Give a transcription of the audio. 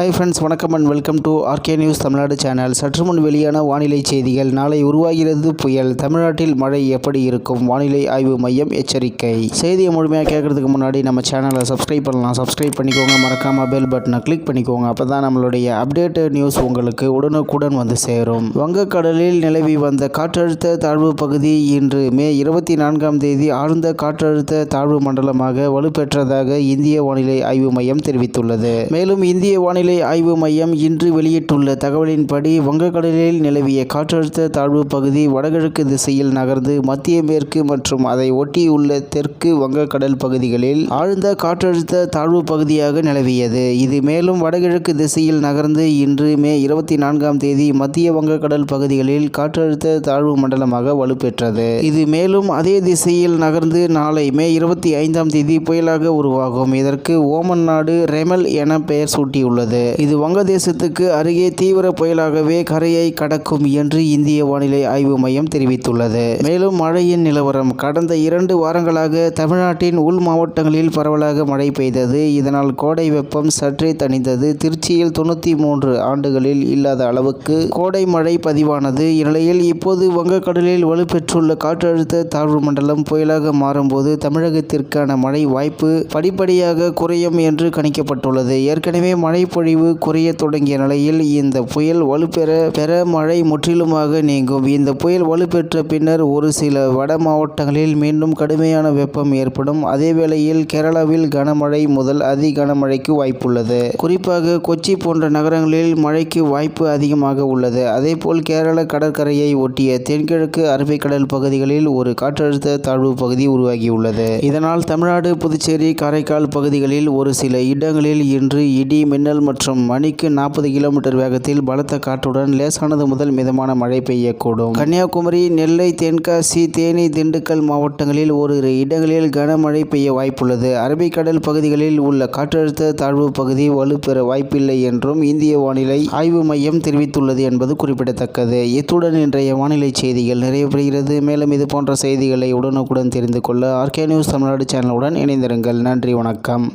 Hi friends வணக்கம் and welcome to RK news Tamil Nadu channel சற்று முன் வெளியான வானிலை செய்திகள். நாளை உருவாகிறது புயல். தமிழ்நாட்டில் மழை எப்படி இருக்கும்? வானிலை ஆய்வு மையம் எச்சரிக்கை. செய்தியை முழுமையாக கேட்கறதுக்கு முன்னாடி நம்ம சேனலை சப்ஸ்கிரைப் பண்ணலாம். சப்ஸ்கிரைப் பண்ணிக்கோங்க. மறக்காம பெல் பட்டனை கிளிக் பண்ணிக்கோங்க. அப்போ தான் நம்மளுடைய அப்டேட்டட் நியூஸ் உங்களுக்கு உடனுக்குடன் வந்து சேரும். வங்கக்கடலில் நிலவி வந்த காற்றழுத்த தாழ்வு பகுதி இன்று மே இருபத்தி நான்காம் தேதி ஆழ்ந்த காற்றழுத்த தாழ்வு மண்டலமாக வலுப்பெற்றதாக இந்திய வானிலை ஆய்வு மையம் தெரிவித்துள்ளது. மேலும் இந்திய வானிலை ஆய்வு மையம் இன்று வெளியிட்டுள்ள தகவலின்படி வங்கக்கடலில் நிலவிய காற்றழுத்த தாழ்வு பகுதி வடகிழக்கு திசையில் நகர்ந்து மத்திய மேற்கு மற்றும் அதை ஒட்டியுள்ள தெற்கு வங்கக்கடல் பகுதிகளில் ஆழ்ந்த காற்றழுத்த தாழ்வு பகுதியாக நிலவியது. இது மேலும் வடகிழக்கு திசையில் நகர்ந்து இன்று மே இருபத்தி நான்காம் தேதி மத்திய வங்கக்கடல் பகுதிகளில் காற்றழுத்த தாழ்வு மண்டலமாக வலுப்பெற்றது. இது மேலும் அதே திசையில் நகர்ந்து நாளை மே இருபத்தி ஐந்தாம் தேதி புயலாக உருவாகும். இதற்கு ஓமன் நாடு ரெமல் என பெயர் சூட்டியுள்ளது. இது வங்கதேசத்துக்கு அருகே தீவிர புயலாகவே கரையை கடக்கும் என்று இந்திய வானிலை ஆய்வு மையம் தெரிவித்துள்ளது. மேலும் மழையின் நிலவரம் கடந்த இரண்டு வாரங்களாக தமிழ்நாட்டின் உள் மாவட்டங்களில் பரவலாக மழை பெய்தது. இதனால் கோடை வெப்பம் சற்றே தணிந்தது. திருச்சியில் தொண்ணூற்றி மூன்று ஆண்டுகளில் இல்லாத அளவுக்கு கோடை மழை பதிவானது. இந்நிலையில் இப்போது வங்கக்கடலில் வலுப்பெற்றுள்ள காற்றழுத்த தாழ்வு மண்டலம் புயலாக மாறும்போது தமிழகத்திற்கான மழை வாய்ப்பு படிப்படியாக குறையும் என்று கணிக்கப்பட்டுள்ளது. ஏற்கனவே மழை பொழிவு குறைய தொடங்கிய நிலையில் இந்த புயல் வலுப்பெற பெற மழை முற்றிலுமாக நீங்கும். இந்த புயல் வலுப்பெற்ற பின்னர் ஒரு சில வட மாவட்டங்களில் மீண்டும் கடுமையான வெப்பம் ஏற்படும். அதே வேளையில் கேரளாவில் கனமழை முதல் அதி கனமழைக்கு வாய்ப்புள்ளது. குறிப்பாக கொச்சி போன்ற நகரங்களில் மழைக்கு வாய்ப்பு அதிகமாக உள்ளது. அதேபோல் கேரள கடற்கரையை ஒட்டிய தென்கிழக்கு அரபிக்கடல் பகுதிகளில் ஒரு காற்றழுத்த தாழ்வு பகுதி உருவாகியுள்ளது. இதனால் தமிழ்நாடு புதுச்சேரி காரைக்கால் பகுதிகளில் ஒரு சில இடங்களில் இன்று இடி மின்னல் மற்றும் மணிக்கு நாற்பது கிலோமீட்டர் வேகத்தில் பலத்த காற்றுடன் லேசானது முதல் மிதமான மழை பெய்யக்கூடும். கன்னியாகுமரி நெல்லை தென்காசி தேனி திண்டுக்கல் மாவட்டங்களில் ஓரிரு இடங்களில் கனமழை பெய்ய வாய்ப்புள்ளது. அரபிக்கடல் பகுதிகளில் உள்ள காற்றழுத்த தாழ்வு பகுதி வலுப்பெற வாய்ப்பில்லை என்றும் இந்திய வானிலை ஆய்வு மையம் தெரிவித்துள்ளது என்பது குறிப்பிடத்தக்கது. இத்துடன் இன்றைய வானிலை செய்திகள் நிறைவு மேலும் இது போன்ற செய்திகளை உடனுக்குடன் தெரிந்து கொள்ள ஆர்கே நியூஸ் தமிழ்நாடு சேனலுடன் இணைந்திருங்கள். நன்றி வணக்கம்.